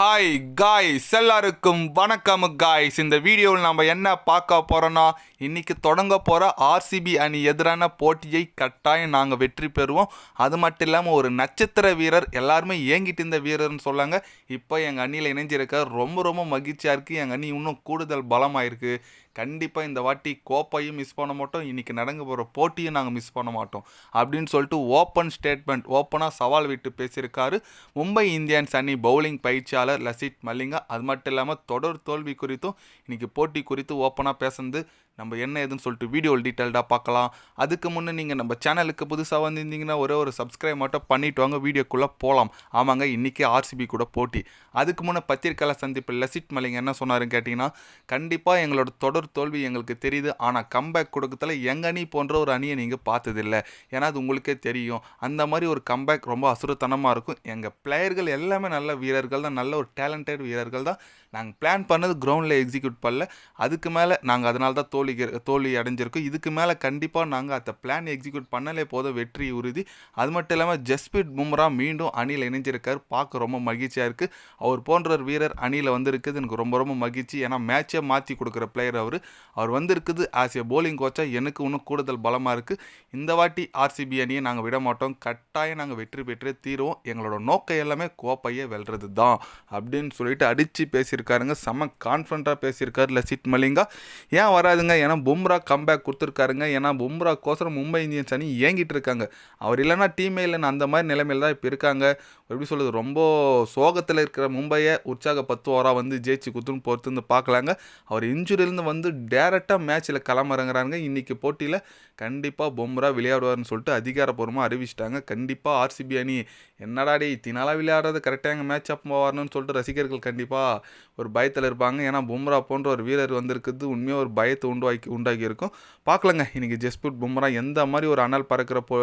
Hi guys எல்லாருக்கும் வணக்கம் guys இந்த வீடியோவில் நம்ம என்ன பார்க்க போகிறோன்னா இன்னைக்கு தொடங்க போகிற ஆர்சிபி அணி எதிரான போட்டியை கட்டாயம் நாங்கள் வெற்றி பெறுவோம். அது மட்டும் இல்லாமல் ஒரு நட்சத்திர வீரர் எல்லாருமே ஏங்கிட்டு இருந்த வீரர்னு சொல்லாங்க. இப்போ எங்கள் அணியில் இணைஞ்சிருக்க ரொம்ப ரொம்ப மகிழ்ச்சியாக இருக்குது எங்கள் அணி இன்னும் கூடுதல் பலமாயிருக்கு. கண்டிப்பாக இந்த வாட்டி கோப்பையும் மிஸ் பண்ண மாட்டோம். இன்றைக்கி நடங்க போகிற போட்டியும் நாங்கள் மிஸ் பண்ண மாட்டோம். அப்படின்னு சொல்லிட்டு ஓப்பன் ஸ்டேட்மெண்ட் ஓப்பனாக சவால் விட்டு பேசியிருக்காரு மும்பை இந்தியன்ஸ் அணி பவுலிங் பயிற்சியாளர் லசித் மல்லிங்கா அது மட்டும் இல்லாமல் தொடர் தோல்வி குறித்தும் இன்றைக்கி போட்டி குறித்து ஓப்பனாக பேசுனது நம்ம என்ன ஏதுன்னு சொல்லிட்டு வீடியோ டீட்டெயில்டாக பார்க்கலாம். அதுக்கு முன்னே நீங்கள் நம்ம சேனலுக்கு புதுசாக வந்திருந்தீங்கன்னா ஒரே ஒரு சப்ஸ்கிரைப் மட்டும் பண்ணிவிட்டு வாங்க வீடியோக்குள்ளே போகலாம் ஆமாங்க இன்றைக்கி ஆர்சிபி கூட போட்டி. அதுக்கு முன்னே பத்திரிக்கையாளர் சந்திப்பில் லசித் மலிங்க என்ன சொன்னாருன்னு கேட்டிங்கன்னா கண்டிப்பாக எங்களோட தொடர் தோல்வி எங்களுக்கு தெரியுது. ஆனால் கம்பேக் கொடுக்கறதுல எங்கள் அணி போன்ற ஒரு அணியை நீங்கள் பார்த்ததில்ல. ஏன்னா அது உங்களுக்கே தெரியும். அந்த மாதிரி ஒரு கம்பேக் ரொம்ப அசுரத்தனமாக இருக்கும். எங்கள் பிளேயர்கள் எல்லாமே நல்ல வீரர்கள் தான். நல்ல ஒரு டேலண்டட் வீரர்கள் தான். நாங்கள் பிளான் பண்ணது கிரவுண்டில் எக்ஸிக்யூட் பண்ணல. அதுக்கு மேலே நாங்கள் அதனால தான் தோல்வி தோல்வி அடைஞ்சிருக்கோம். இதுக்கு மேலே கண்டிப்பாக நாங்கள் அந்த பிளான் எக்ஸிக்யூட் பண்ணலே போதும். வெற்றி உறுதி. அது மட்டும் இல்லாமல் ஜஸ்பீட் பும்ரா மீண்டும் அணியில் இணைஞ்சிருக்கார். பார்க்க ரொம்ப மகிழ்ச்சியாக இருக்குது அவர் போன்ற ஒரு வீரர் அணியில் வந்திருக்குது. எனக்கு ரொம்ப ரொம்ப மகிழ்ச்சி. ஏன்னா மேட்சே மாற்றி கொடுக்குற பிளேயர் அவர். அவர் வந்திருக்குது ஆஸ் ஏ போலிங் கோச்சாக எனக்கு இன்னும் கூடுதல் பலமாக இருக்குது இந்த வாட்டி ஆர்சிபி அணியை நாங்கள் விட மாட்டோம். கட்டாயம் நாங்கள் வெற்றி பெற்றே தீருவோம். எங்களோட நோக்கம் எல்லாமே கோப்பையை வெல்றது தான் அப்படின்னு சொல்லிட்டு அடித்து பேசியிருக்காருங்க செம்ம கான்ஃபிடண்ட்டாக பேசியிருக்காரு லசித் மலிங்கா. ஏன் வராதுங்க? ஏன்னா பும்ரா கம்பேக் கொடுத்துருக்காருங்க. ஏன்னா பும்ரா கோசரம் மும்பை இந்தியன்ஸ் அணி ஏங்கிட்டு இருக்காங்க. அவர் இல்லைன்னா டீமே இல்லைன்னு அந்த மாதிரி நிலைமையில் தான் இப்போ இருக்காங்க. எப்படி சொல்கிறது ரொம்ப சோகத்தில் இருக்கிற மும்பையை உற்சாக பத்து உற்சாகப்படுத்துவாராக வந்து ஜெயிச்சு குத்துன்னு பொறுத்து வந்து பார்க்கலாங்க. அவர் இன்ஜுரியிலேருந்து வந்து டேரெக்டாக மேட்ச்சில் கிளம்புறங்கிறாங்க இன்றைக்கி போட்டியில் கண்டிப்பாக பும்ரா விளையாடுவார்னு சொல்லிட்டு அதிகாரப்பூர்வமாக அறிவிச்சிட்டாங்க. கண்டிப்பாக ஆர்சிபி அணி என்னடா டேய் தினாலா விளையாடுறது கரெக்டாக எங்கள் மேட்ச் அப் வரணும்னு சொல்லிட்டு ரசிகர்கள் கண்டிப்பாக ஒரு பயத்தில் இருப்பாங்க. ஏன்னா பும்ரா போன்ற ஒரு வீரர் வந்திருக்குது. உண்மையாக ஒரு பயத்தை உண்டாக்கி உண்டாக்கி இருக்கும் பார்க்கலங்க. இன்றைக்கி ஜஸ்பிரிட் பும்ரா எந்த மாதிரி ஒரு அனல் பறக்கிற போ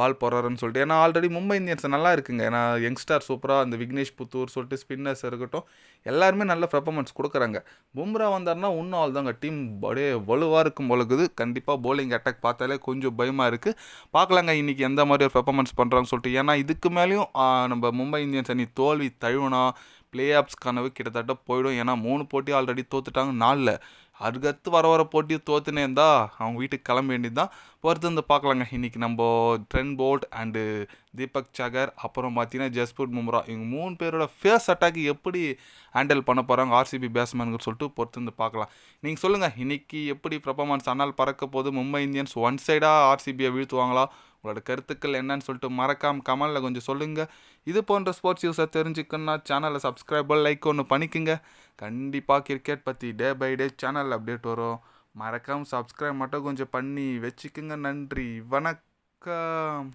பால் போடுறாருன்னு சொல்லிட்டு. ஏன்னா ஆல்ரெடி மும்பை இந்தியன்ஸ் நல்லா இருக்குங்க. ஏன்னா யங்ஸ்டார் சூப்பராக அந்த விக்னேஷ் புத்தூர் சொல்லிட்டு ஸ்பின்னர்ஸ் இருக்கட்டும் எல்லாருமே நல்ல பெர்ஃபார்மன்ஸ் கொடுக்குறாங்க. பும்ரா வந்தார்னா இன்னும் ஆள் தாங்க. டீம் அப்படியே வலுவாக இருக்கும் பொழுது கண்டிப்பாக போலிங் அட்டாக் பார்த்தாலே கொஞ்சம் பயமாக இருக்குது பார்க்கலாங்க. இன்றைக்கி எந்த மாதிரி ஒரு பெர்ஃபார்மன்ஸ் பண்ணுறாங்கன்னு சொல்லிட்டு. ஏன்னா இதுக்கு மேலேயும் நம்ம மும்பை இந்தியன்ஸ் அணி தோல்வி தழுவினா பிளே ஆப்ஸ் கனவு கிட்டத்தட்ட போயிடும். ஏன்னா மூணு போட்டி ஆல்ரெடி தோத்துட்டாங்க. நாலில். அதுக்கடுத்து வர வர போட்டி தோத்துனே இருந்தால் அவங்க வீட்டுக்கு கிளம்ப வேண்டியது தான் பொறுத்து வந்து பார்க்கலாங்க. இன்றைக்கி நம்ம ட்ரென் போல்ட் அண்டு தீபக் சகர் அப்புறம் பார்த்தீங்கன்னா ஜஸ்பூர் மும்ரா இவங்க மூணு பேரோட ஃபேஸ் அட்டாக் எப்படி ஹேண்டில் பண்ண போகிறாங்க ஆர்சிபி பேட்ஸ்மேனுக்கு சொல்லிட்டு பொறுத்து வந்து பார்க்கலாம். நீங்கள் சொல்லுங்கள் இன்றைக்கி எப்படி பெர்ஃபார்மன்ஸ் ஆனால் பறக்க போது மும்பை இந்தியன்ஸ் ஒன் சைடாக ஆர்சிபியை வீழ்த்துவாங்களா? உங்களோட கருத்துக்கள் என்னன்னு சொல்லிட்டு மறக்காம கமலில் கொஞ்சம் சொல்லுங்கள் இது போன்ற ஸ்போர்ட்ஸ் நியூஸை தெரிஞ்சுக்கணுன்னா சேனலை சப்ஸ்கிரைபர் லைக் ஒன்று பண்ணிக்கோங்க. கண்டிப்பாக கிரிக்கெட் பற்றி day by day channel update வரும். மறக்காமல் சப்ஸ்கிரைப் மட்டும் கொஞ்சம் பண்ணி வச்சுக்கோங்க. நன்றி. வணக்கம்.